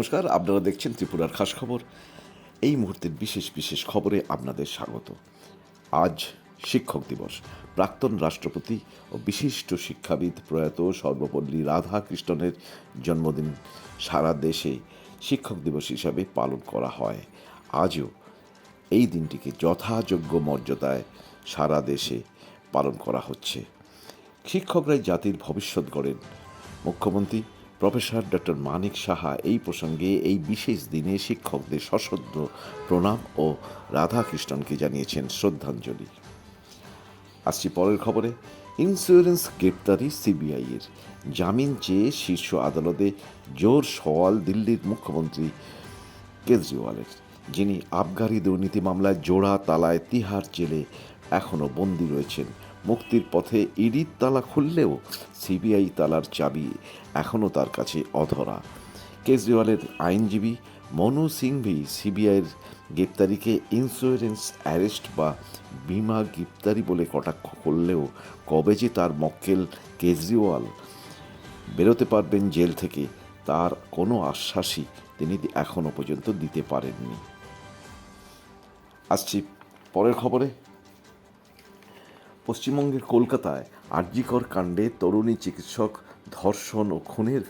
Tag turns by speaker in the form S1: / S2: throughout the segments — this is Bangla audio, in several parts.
S1: নমস্কার, আপনারা দেখছেন ত্রিপুরার খাস খবর। এই মুহূর্তের বিশেষ বিশেষ খবরে আপনাদের স্বাগত। আজ শিক্ষক দিবস। প্রাক্তন রাষ্ট্রপতি ও বিশিষ্ট শিক্ষাবিদ প্রয়াত সর্বপল্লী রাধাকৃষ্ণনের জন্মদিন সারা দেশে শিক্ষক দিবস হিসাবে পালন করা হয়। আজও এই দিনটিকে যথাযোগ্য মর্যাদায় সারা দেশে পালন করা হচ্ছে। শিক্ষকরাই জাতির ভবিষ্যৎ গড়েন। মুখ্যমন্ত্রী প্রফেসর ডক্টর মানিক সাহা এই প্রসঙ্গে এই বিশেষ দিনে শিক্ষকদের সশ্রদ্ধ প্রণাম ও রাধাকৃষ্ণনকে জানিয়েছেন শ্রদ্ধাঞ্জলি। আসছি পরের খবরে। ইন্স্যুরেন্স গ্রেপ্তারি সিবিআইয়ের জামিন চেয়ে শীর্ষ আদালতে জোর সওয়াল দিল্লির মুখ্যমন্ত্রী কেজরিওয়ালের। যিনি আবগারি দুর্নীতি মামলায় জোড়া তালায় তিহার জেলে এখনও বন্দী রয়েছেন মুক্তির পথে ইডির তালা খুললেও সিবিআই তালার চাবি এখনও তার কাছে অধরা। কেজরিওয়ালের আইনজীবী মনু সিংভি সিবিআইয়ের গ্রেপ্তারিকে ইন্স্যুরেন্স অ্যারেস্ট বা বিমা গ্রেপ্তারি বলে কটাক্ষ করলেও কবে যে তার মক্কেল কেজরিওয়াল বেরোতে পারবেন জেল থেকে, তার কোনো আশ্বাসই তিনি এখনও পর্যন্ত দিতে পারেননি। আসছি পরের খবরে। পশ্চিমবঙ্গের কলকাতায় আরজিকর কাণ্ডে তরুণী চিকিৎসক ধর্ষণ ও খুনের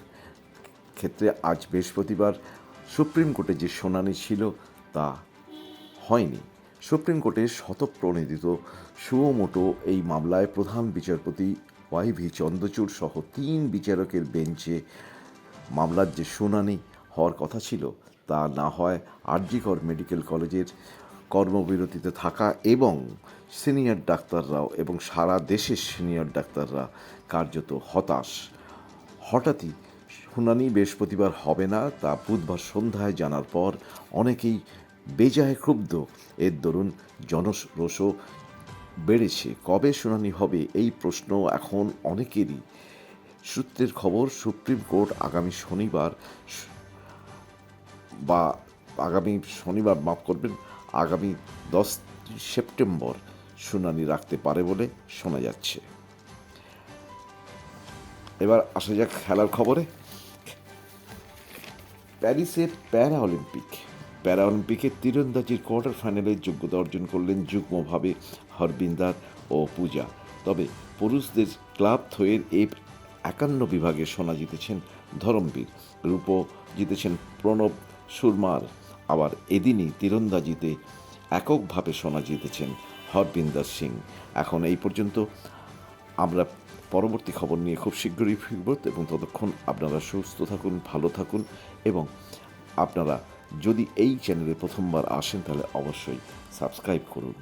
S1: ক্ষেত্রে আজ বৃহস্পতিবার সুপ্রিম কোর্টে যে শুনানি ছিল তা হয়নি। সুপ্রিম কোর্টে শতপ্রণোদিত সুমোটো এই মামলায় প্রধান বিচারপতি ওয়াই ভি চন্দ্রচূড় সহ তিন বিচারকের বেঞ্চে মামলার যে শুনানি হওয়ার কথা ছিল তা না হয় আরজিকর মেডিকেল কলেজের কর্মবিরতিতে থাকা এবং সিনিয়র ডাক্তাররাও এবং সারা দেশের সিনিয়র ডাক্তাররা কার্যত হতাশ। হঠাৎই শুনানি বৃহস্পতিবার হবে না, তা বুধবার সন্ধ্যায় জানার পর অনেকেই বেজায় ক্ষুব্ধ। এর দরুন জনরোষও বেড়েছে। কবে শুনানি হবে এই প্রশ্ন এখন অনেকেরই। সূত্রের খবর, সুপ্রিম কোর্ট আগামী শনিবার বা আগামী শনিবার মাফ করবেন আগামী দশ সেপ্টেম্বর শুনানি রাখতে পারে বলে শোনা যাচ্ছে। এবার আসা যাক খেলার খবরে। প্যারিসে প্যারা অলিম্পিক প্যারা অলিম্পিকে তীরন্দাজির কোয়ার্টার ফাইনালে যোগ্যতা অর্জন করলেন যুগ্মভাবে হরবিন্দার ও পূজা। তবে পুরুষদের ক্লাব থয়ের এই একান্ন বিভাগে সোনা জিতেছেন ধরমবীর। রূপো জিতেছেন প্রণব সুরমার। আবার এদিনই তীরন্দাজিতে এককভাবে শোনা জিতেছেন হরবিন্দর সিং। এখন এই পর্যন্ত আমরা পরবর্তী খবর নিয়ে খুব শীঘ্রই ফিরব এবং ততক্ষণ আপনারা সুস্থ থাকুন, ভালো থাকুন এবং আপনারা যদি এই চ্যানেলে প্রথমবার আসেন তাহলে অবশ্যই সাবস্ক্রাইব করুন।